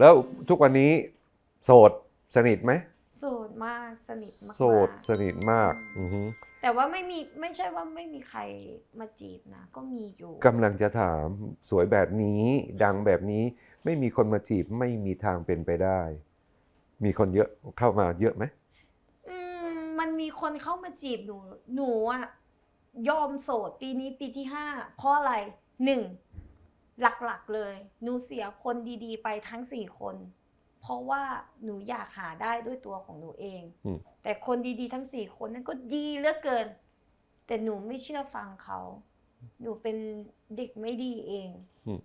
แล้วทุกวันนี้โสดสนิทไหมโสดมากสนิทมากๆโสดสนิทมากอือฮึแต่ว่าไม่มีไม่ใช่ว่าไม่มีใครมาจีบนะ ก็มีอยู่กำลังจะถามสวยแบบนี้ดังแบบนี้ไม่มีคนมาจีบไม่มีทางเป็นไปได้ มีคนเยอะเข้ามาเยอะไหมอืมมันมีคนเข้ามาจีบหนู หนูอะยอมโสดปีนี้ปีที่ห้าเพราะอะไรหนึ่ง หลักๆเลยหนูเสียคนดีๆ ไปทั้งสี่คน เพราะว่าหนูอยากหาได้ด้วยตัวของหนูเอง อืม แต่คนดีๆ ทั้งสี่คนนั้นก็ดีเหลือเกิน แต่หนูไม่เชื่อฟังเขา หนูเป็นเด็กไม่ดีเอง อืม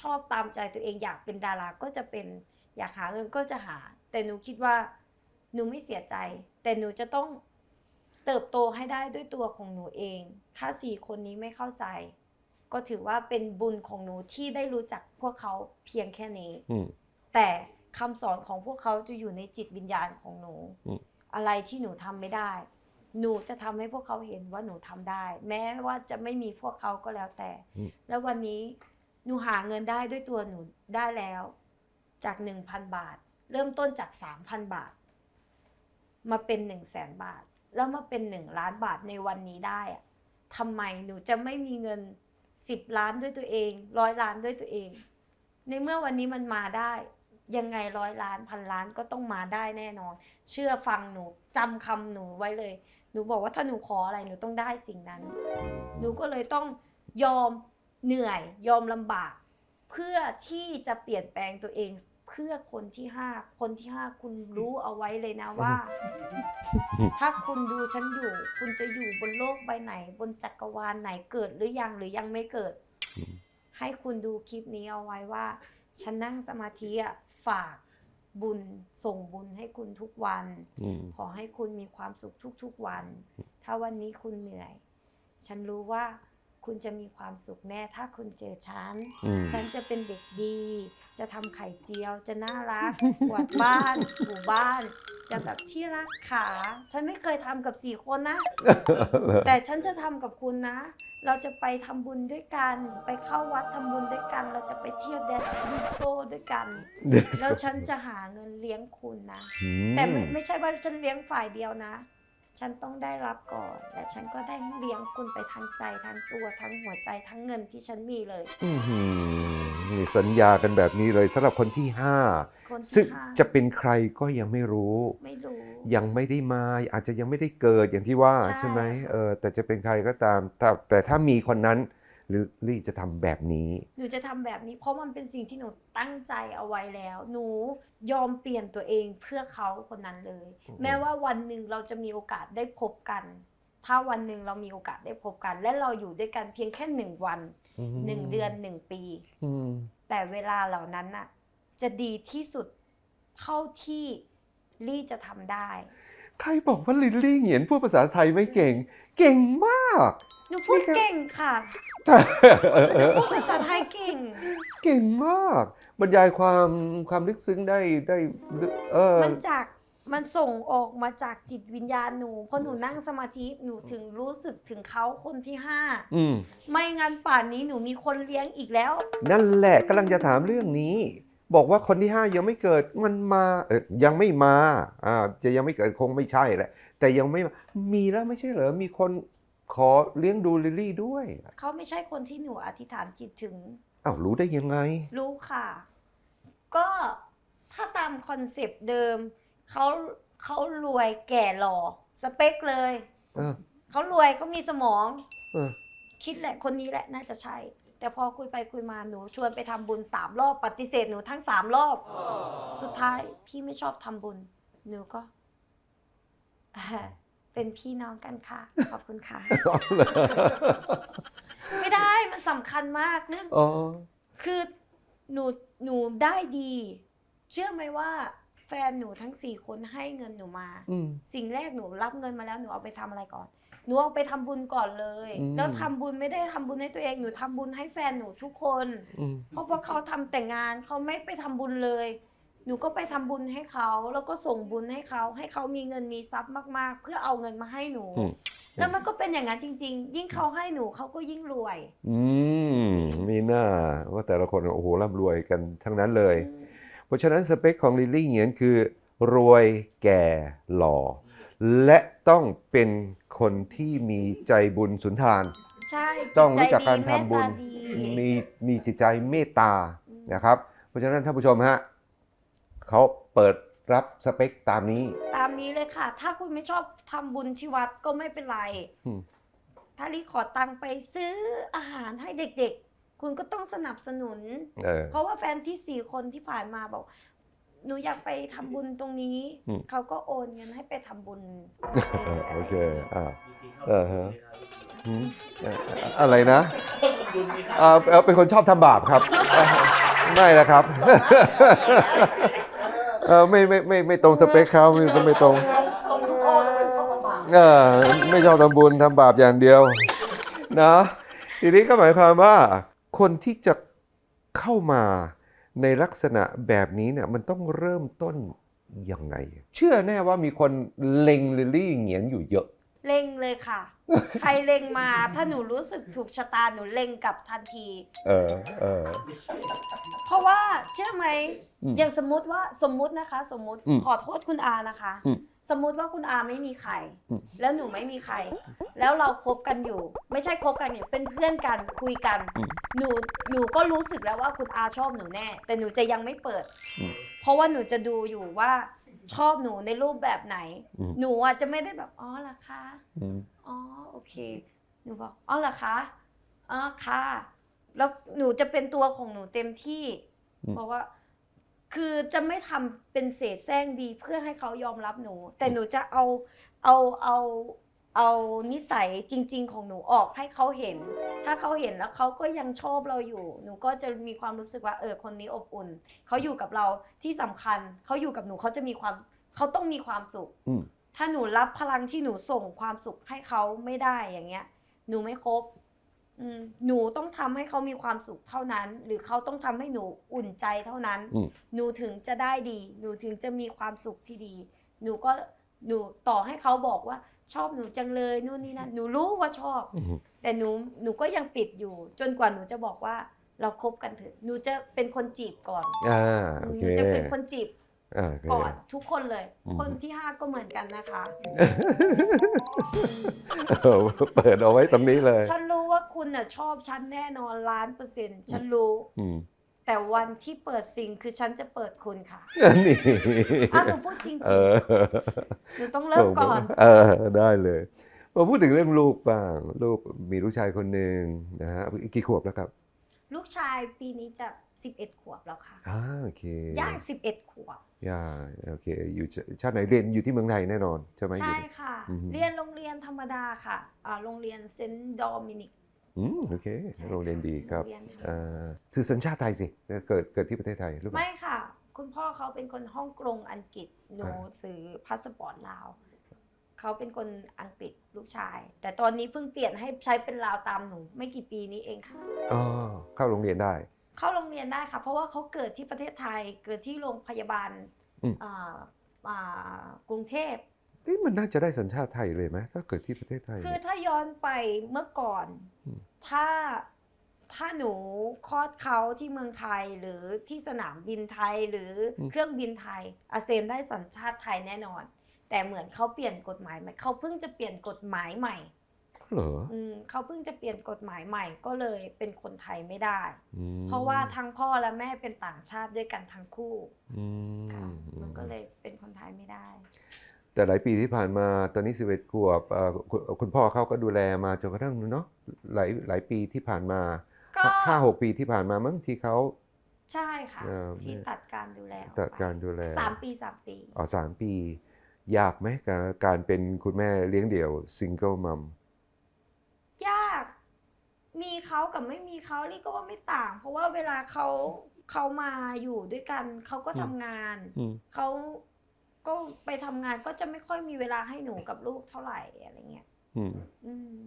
ชอบตามใจตัวเองอยากเป็นดาราก็จะเป็นอยากหาเงินก็จะหา แต่หนูคิดว่า หนูไม่เสียใจ แต่หนูจะต้องเติบโตให้ได้ด้วยตัวของหนูเอง ถ้าสี่คนนี้ไม่เข้าใจ ก็ถือว่าเป็นบุญของหนูที่ได้รู้จักพวกเขาเพียงแค่นี้ อืม แต่คำสอนของพวกเขาจะอยู่ในจิตวิญญาณของหนู อืม อะไรที่หนูทำไม่ได้ หนูจะทำให้พวกเขาเห็นว่าหนูทำได้ แม้ว่าจะไม่มีพวกเขาก็แล้วแต่แล้ววันนี้หนูหาเงินได้ด้วยตัวหนูได้แล้ว จากหนึ่งพันบาท เริ่มต้นจากสามพันบาท มาเป็นหนึ่งแสนบาท แล้วมาเป็นหนึ่งล้านบาทในวันนี้ได้อะทำไมหนูจะไม่มีเงิน สิบล้านด้วยตัวเองร้อยล้านด้วยตัวเอง ในเมื่อวันนี้มันมาได้ ยังไงร้อยล้านพันล้านก็ต้องมาได้แน่นอน เชื่อฟังหนูจำคำหนูไว้เลย หนูบอกว่าถ้าหนูขออะไรหนูต้องได้สิ่งนั้น หนูก็เลยต้องยอมเหนื่อย ยอมลำบาก เพื่อที่จะเปลี่ยนแปลงตัวเอง เพื่อคนที่ห้าคนที่ห้าคุณรู้เอาไว้เลยนะว่า ถ้าคุณดูฉันอยู่ คุณจะอยู่บนโลกใบไหน บนจักรวาลไหนเกิดหรือยังหรือยังไม่เกิด ให้คุณดูคลิปนี้เอาไว้ว่า ฉันนั่งสมาธิอะฝากบุญส่งบุญให้คุณทุกวันอืมขอให้คุณมีความสุขทุกๆวัน ถ้าวันนี้คุณเหนื่อย ฉันรู้ว่า คุณจะมีความสุขแน่ถ้าคุณเจอฉัน อืม ฉันจะเป็นเด็กดี จะทำไข่เจียว จะน่ารัก กวาดบ้านถูบ้าน จะแบบที่รักขา ฉันไม่เคยทำกับสี่คนนะ แต่ฉันจะทำกับคุณนะ เราจะไปทำบุญด้วยกัน ไปเข้าวัดทำบุญด้วยกัน เราจะไปเที่ยวแดนซ์ดิสโก้ด้วยกัน แล้วฉันจะหาเงินเลี้ยงคุณนะอืแต่ไม่ไม่ใช่ว่าฉันเลี้ยงฝ่ายเดียวนะ ฉันต้องได้รับก่อน และฉันก็ได้เลี้ยงคุณไปทั้งใจทั้งตัวทั้งหัวใจทั้งเงินที่ฉันมีเลยอื้อหือนี่สัญญากันแบบนี้เลยสำหรับคนที่ห้าคนซึ่งที่ห้าจะเป็นใครก็ยังไม่รู้ ไม่รู้ ยังไม่ได้มาอาจจะยังไม่ได้เกิดอย่างที่ว่าใช่ ใช่ไหมเออแต่จะเป็นใครก็ตามแต่แต่ถ้ามีคนนั้น หรือลี่จะทำแบบนี้ หนูจะทำแบบนี้ เพราะมันเป็นสิ่งที่หนูตั้งใจเอาไว้แล้ว หนูยอมเปลี่ยนตัวเองเพื่อเขาคนนั้นเลยอืมแม้ว่าวันหนึ่งเราจะมีโอกาสได้พบกัน ถ้าวันหนึ่งเรามีโอกาสได้พบกัน และเราอยู่ด้วยกันเพียงแค่หนึ่งวันหนึ่งเดือนหนึ่งปีอืมแต่เวลาเหล่านั้นน่ะ จะดีที่สุดเท่าที่ลี่จะทำได้ ใครบอกว่าลิลลี่เหงียนพูดภาษาไทยไม่เก่ง เก่งมาก หนูพูดนี่ครับเก่งค่ะแต่พูดภาษาไทยเก่ง เก่งมาก บรรยายความความลึกซึ้งได้ได้เออมันจากมันส่งออกมาจากจิตวิญญาณหนูพอหนูนั่งสมาธิหนูถึงรู้สึกถึงเขาคนที่ห้าอืมไม่งั้นป่านนี้หนูมีคนเลี้ยงอีกแล้ว นั่นแหละกำลังจะถามเรื่องนี้ บอกว่าคนที่ห้ายังไม่เกิดมันมาเออยังไม่มาอ่าจะยังไม่เกิดคงไม่ใช่แหละ แต่ยังไม่มามีแล้วไม่ใช่เหรอมีคนขอเลี้ยงดูลิลลี่ด้วยเขาไม่ใช่คนที่หนูอธิษฐานจิตถึงอ้าวรู้ได้ยังไง รู้ค่ะ ก็ถ้าตามคอนเซปต์เดิมเขาเขารวยแก่หล่อสเปคเลยเออเขารวยเขามีสมอง เออคิดแหละคนนี้แหละน่าจะใช่ แต่พอคุยไปคุยมาหนูชวนไปทำบุญสามรอบปฏิเสธหนูทั้งสามรอบ สุดท้ายพี่ไม่ชอบทำบุญ หนูก็อ่าเป็นพี่น้องกันค่ะ ขอบคุณค่ะ ไม่ได้มันสำคัญมากเรื่องอ๋อคือหนูหนูได้ดี เชื่อไหมว่า แฟนหนูทั้งสี่คนให้เงินหนูมาอืมสิ่งแรกหนูรับเงินมาแล้วหนูเอาไปทำอะไรก่อน หนูเอาไปทำบุญก่อนเลยอืมแล้วทำบุญไม่ได้ทำบุญให้ตัวเองหนูทำบุญให้แฟนหนูทุกคนอืมเพราะว่าเขาทำแต่งานเขาไม่ไปทำบุญเลย หนูก็ไปทำบุญให้เขาแล้วก็ส่งบุญให้เขาให้เขามีเงินมีทรัพย์มากๆ เพื่อเอาเงินมาให้หนูอืมแล้วมันก็เป็นอย่างนั้นจริง ๆ ยิ่งเขาให้หนูเขาก็ยิ่งรวย อืมมีหน้าว่าแต่ละคนโอ้โหร่ำรวยกันทั้งนั้นเลย เพราะฉะนั้นสเปคของลิลลี่เหงียนคือ รวยแก่หล่อและต้องเป็น คนที่มีใจบุญสุนทาน ใช่ต้องรู้จิจักใจการดีทำบุญเมตตาดีมีมีจิตใจเมตตาอืมนะครับ เพราะฉะนั้นท่านผู้ชมฮะเขาเปิดรับสเปคตามนี้ ตามนี้เลยค่ะ ถ้าคุณไม่ชอบทำบุญที่วัดก็ไม่เป็นไร อืม ถ้าลิขอตังค์ไปซื้ออาหารให้เด็กๆ คุณก็ต้องสนับสนุน เออ เพราะว่าแฟนที่สี่คนที่ผ่านมาบอก หนูอยากไปทำบุญตรงนี้ อืม เขาก็โอนเงินให้ไปทำบุญโอเคอ่าวิธีเข้าเออฮะบุญหืมเอ่ออะไรนะเข้าบุญไหมครัเอ่อเอ่อเป็นคนชอบทำบาปครับเอ่อไม่ละครับ เออไม่ไม่ไม่ไม่ตรงสเปคเขาไม่ไม่ตรงตรงทุกข้อแล้วเป็นข้อต่างเออไม่ชอบทำบุญทำบาปอย่างเดียวนะทีนี้ก็หมายความว่า คนที่จะเข้ามา ในลักษณะแบบนี้เนี่ยมันต้องเริ่มต้นยังไง เชื่อแน่ว่ามีคนเล็งลิลลี่เหงียนอยู่เยอะ เล็งเลยค่ะ ใครเล็งมาถ้าหนูรู้สึกถูกชะตาหนูเล็งกลับทันที เออเออ เพราะว่าเชื่อไหมอืมอย่างสมมุติว่าสมมุตินะคะ สมมุติอืมขอโทษคุณอานะคะ อืมสมมุติว่าคุณอาไม่มีใคร อืม แล้วหนูไม่มีใคร แล้วเราคบกันอยู่ ไม่ใช่คบกันอยู่เป็นเพื่อนกันคุยกันหนูหนูก็รู้สึกแล้วว่าคุณอาชอบหนูแน่ แต่หนูจะยังไม่เปิด อืม เพราะว่าหนูจะดูอยู่ว่าชอบหนูในรูปแบบไหน อืม หนูอะจะไม่ได้แบบอ๋อเหรอคะ อืม อ๋อโอเค หนูบอกอ๋อเหรอคะอ๋อค่ะ แล้วหนูจะเป็นตัวของหนูเต็มที่อืมเพราะว่า คือจะไม่ทำเป็นเศษแซงดีเพื่อให้เขายอมรับหนู แต่หนูจะเอาเอาเอา เอานิสัยจริง ๆ ของหนูออกให้เขาเห็น ถ้าเขาเห็นแล้วเขาก็ยังชอบเราอยู่ หนูก็จะมีความรู้สึกว่าเออคนนี้อบอุ่น เขาอยู่กับเราที่สำคัญ เขาอยู่กับหนูเขาจะมีความเขาต้องมีความสุข อืม ถ้าหนูรับพลังที่หนูส่งความสุขให้เขาไม่ได้อย่างเงี้ย หนูไม่ครบอืมหนูต้องทำให้เขามีความสุขเท่านั้น หรือเขาต้องทำให้หนูอุ่นใจเท่านั้น อืม หนูถึงจะได้ดี หนูถึงจะมีความสุขที่ดี หนูก็หนูต่อให้เขาบอกว่า ชอบหนูจังเลยนู่นนี่นั่นหนูรู้ว่าชอบอืมแต่หนูหนูก็ยังปิดอยู่ จนกว่าหนูจะบอกว่าเราคบกันเถอะหนูจะเป็นคนจีบก่อนอ่าโอหเคนูจะเป็นคนจีบอ่าโอเค ก่อนทุกคนเลย อืม คนที่ห้าก็เหมือนกันนะคะ เออเปิดเอาไว้ตรงนี้เลย ฉันรู้ว่าคุณน่ะชอบฉันแน่นอนล้านเปอร์เซ็นต์ฉันรู้ อืม แต่วันที่เปิดซิงคือฉันจะเปิดคุณค่ะนี่อ้าวหนูพูดจริงเออๆหนูต้องเริ่มก่อน เออได้เลยมาพูดถึงเรื่องลูกบ้าง ลูกมีลูกชายคนหนึ่งนะฮะกี่ขวบแล้วครับ ลูกชายปีนี้จะ 11 ขวบแล้วค่ะอ่าโอเคย่าง11 ขวบย่าโอเค อยู่ชชาติไหนเรียนอยู่ที่เมืองไทยแน่นอน ใช่ไหมใช่อยู่ค่ะอือฮึเรียนโรงเรียนธรรมดาค่ะอ่าโรงเรียนเซนต์ดอมินิก อืมโอเคใช่โรงเรียนดีครับโงเยนธรรมดาอ่าถือสัญชาติไทยสิเกิดเกิดที่ประเทศไทยหรือเปล่า ไม่ค่ะ คุณพ่อเขาเป็นคนฮ่องกงอังกฤษ หนูอ่า ซื้อพาสปอร์ตลาว เขาเป็นคนอังกฤษลูกชาย แต่ตอนนี้เพิ่งเปลี่ยนให้ใช้เป็นลาวตามหนู ไม่กี่ปีนี้เองค่ะ อ๋อเข้าโรงเรียนได้ เข้าโรงเรียนได้ค่ะ เพราะว่าเขาเกิดที่ประเทศไทย เกิดที่โรงพยาบาลอืม อ่าอ่ากรุงเทพ เอ๊ะมันน่าจะได้สัญชาติไทยเลยไหมถ้าเกิดที่ประเทศไทยคือเนี่ย ถ้าย้อนไปเมื่อก่อน อืม ถ้าถ้าหนูคลอดเขาที่เมืองไทยหรือที่สนามบินไทยหรืออเครื่องบินไทย อาเซมได้สัญชาติไทยแน่นอน แต่เหมือนเขาเปลี่ยนกฎหมายใหม่เขาเพิ่งจะเปลี่ยนกฎหมายใหม่ เหรออืมเขาเพิ่งจะเปลี่ยนกฎหมายใหม่ก็เลยเป็นคนไทยไม่ได้ อืมเพราะว่าทั้งพ่อและแม่เป็นต่างชาติด้วยกันทั้งคู่อืค่ะมมันก็เลยเป็นคนไทยไม่ได้ แต่หลายปีที่ผ่านมาตอนนี้สิบเอ็ดขวบเอ่อคุณคุณพ่อเขาก็ดูแลมาจนกระทั่งเนาะหลายหลายปีที่ผ่านมาก็ห้าหกปีที่ผ่านมามั้งที่เขาใช่ค่ะเอ่อที่ตัดการดูแลออกไปตัดการดูแลสามปีสามปีอ๋อสามปี ยากไหมกับการเป็นคุณแม่เลี้ยงเดี่ยวซิงเกิลมัมยาก มีเขากับไม่มีเขาลี่ก็ว่าไม่ต่าง เพราะว่าเวลาเขาเขามาอยู่ด้วยกันเขาก็ทำงานเขา ก็ไปทำงานก็จะไม่ค่อยมีเวลาให้หนูกับลูกเท่าไหร่อะไรเงี้ยอืม อืม